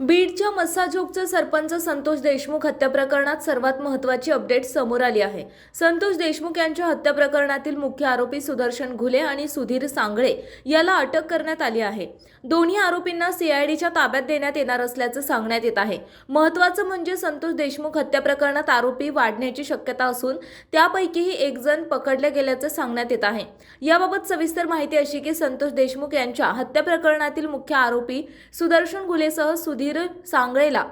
बीडच्या मस्साजोगचे सरपंच संतोष देशमुख हत्या प्रकरणात सर्वात महत्त्वाची अपडेट समोर आली आहे. संतोष देशमुख यांच्या हत्या प्रकरणातील मुख्य आरोपी सुदर्शन घुले आणि सुधीर सांगळे याला अटक करण्यात आली आहे. दोन्ही आरोपींना सीआयडीच्या ताब्यात देण्यात येणार असल्याचं सांगण्यात येत आहे. महत्त्वाचं म्हणजे संतोष देशमुख हत्या प्रकरणात आरोपी वाढण्याची शक्यता असून त्यापैकीही एक जण पकडले गेल्याचं सांगण्यात येत आहे. याबाबत सविस्तर माहिती अशी की संतोष देशमुख यांच्या हत्या प्रकरणातील मुख्य आरोपी सुदर्शन घुलेसह सुधीर सांगळेला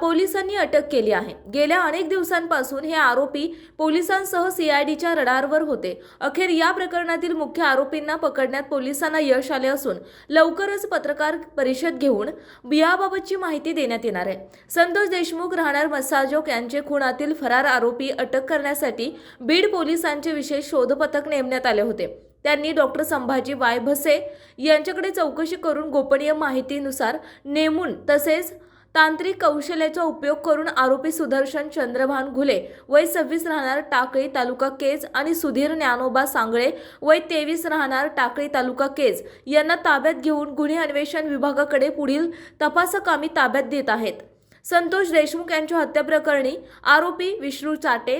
पोलिसांनी अटक केली आहे. गेल्या अनेक दिवसांपासून हे आरोपी पोलिसांसह सीआयडीच्या रडारवर होते. अखेर या प्रकरणातील मुख्य आरोपींना पकडण्यात पोलिसांना यश आले असून लवकरच पत्रकार परिषद घेऊन याबाबतची माहिती देण्यात येणार आहे. संतोष देशमुख राहणार मसाजोक यांचे खुनातील फरार आरोपी अटक करण्यासाठी बीड पोलिसांचे विशेष शोध पथक नेमण्यात आले होते. त्यांनी डॉक्टर संभाजी वाय भसे यांच्याकडे चौकशी करून गोपनीय माहितीनुसार नेमून तसेच तांत्रिक कौशल्याचा उपयोग करून आरोपी सुदर्शन चंद्रभान घुले वय सव्वीस राहणार टाकळी तालुका केज आणि सुधीर ज्ञानोबा सांगळे वय तेवीस राहणार टाकळी तालुका केज यांना ताब्यात घेऊन गुन्हे अन्वेषण विभागाकडे पुढील तपासकामी ताब्यात देत आहेत. संतोष देशमुख यांच्या हत्या प्रकरणी आरोपी विष्णू चाटे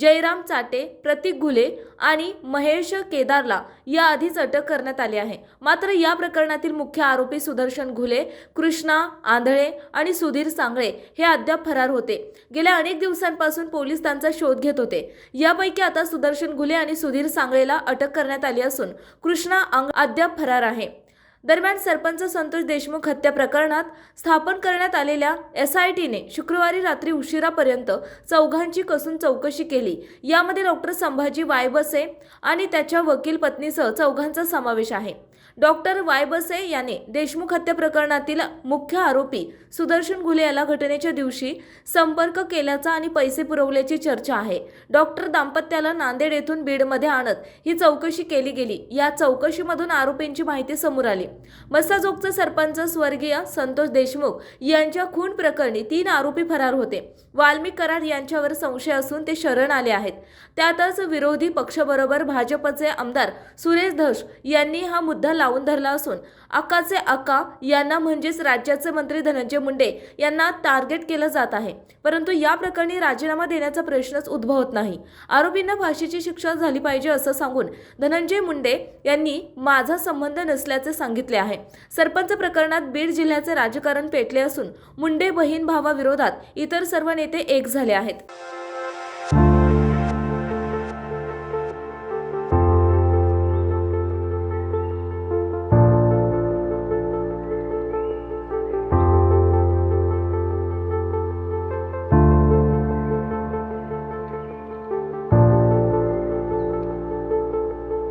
जयराम चाटे प्रतीक घुले आणि महेश केदारला याआधीच अटक करण्यात आली आहे. मात्र या प्रकरणातील मुख्य आरोपी सुदर्शन घुले कृष्णा आंधळे आणि सुधीर सांगळे हे अद्याप फरार होते. गेल्या अनेक दिवसांपासून पोलीस त्यांचा शोध घेत होते. यापैकी आता सुदर्शन घुले आणि सुधीर सांगळेला अटक करण्यात आली असून कृष्णा अंग अद्याप फरार आहे. दरम्यान सरपंच संतोष देशमुख हत्या प्रकरणात स्थापन करण्यात आलेल्या एस आय टीने शुक्रवारी रात्री उशिरापर्यंत चौघांची कसून चौकशी केली. यामध्ये डॉक्टर संभाजी वायबसे आणि त्याच्या वकील पत्नीसह चौघांचा समावेश आहे. डॉक्टर वायबसे याने देशमुख हत्या प्रकरणातील मुख्य आरोपी सुदर्शन घुले याला घटनेच्या दिवशी संपर्क केल्याचा आणि पैसे पुरवल्याची चर्चा आहे. डॉक्टर दाम्पत्याला नांदेड येथून बीडमध्ये आणत ही चौकशी केली गेली. या चौकशीमधून आरोपींची माहिती समोर आली. मसाजोगचे सरपंच स्वर्गीय संतोष देशमुख यांच्या खून प्रकरणी तीन आरोपी फरार होते. वाल्मिक कराड यांच्यावर संशय असून ते शरण आले आहेत. त्यातच विरोधी पक्षबरोबर भाजपचे आमदार सुरेश धस यांनी हा मुद्दा लावून धरला असून अक्काचे अक्का यांना म्हणजेच राज्याचे मंत्री धनंजय मुंडे यांना टार्गेट केलं जात आहे. परंतु या प्रकरणी राजीनामा देण्याचा प्रश्नच उद्भवत नाही. आरोपींना फाशीची शिक्षा झाली पाहिजे असं सांगून धनंजय मुंडे यांनी माझा संबंध नसल्याचे सांगितले आहे. सरपंच प्रकरणात बीड जिल्ह्याचे राजकारण पेटले असून मुंडे बहीण भावाविरोधात इतर सर्व नेते एक झाले आहेत.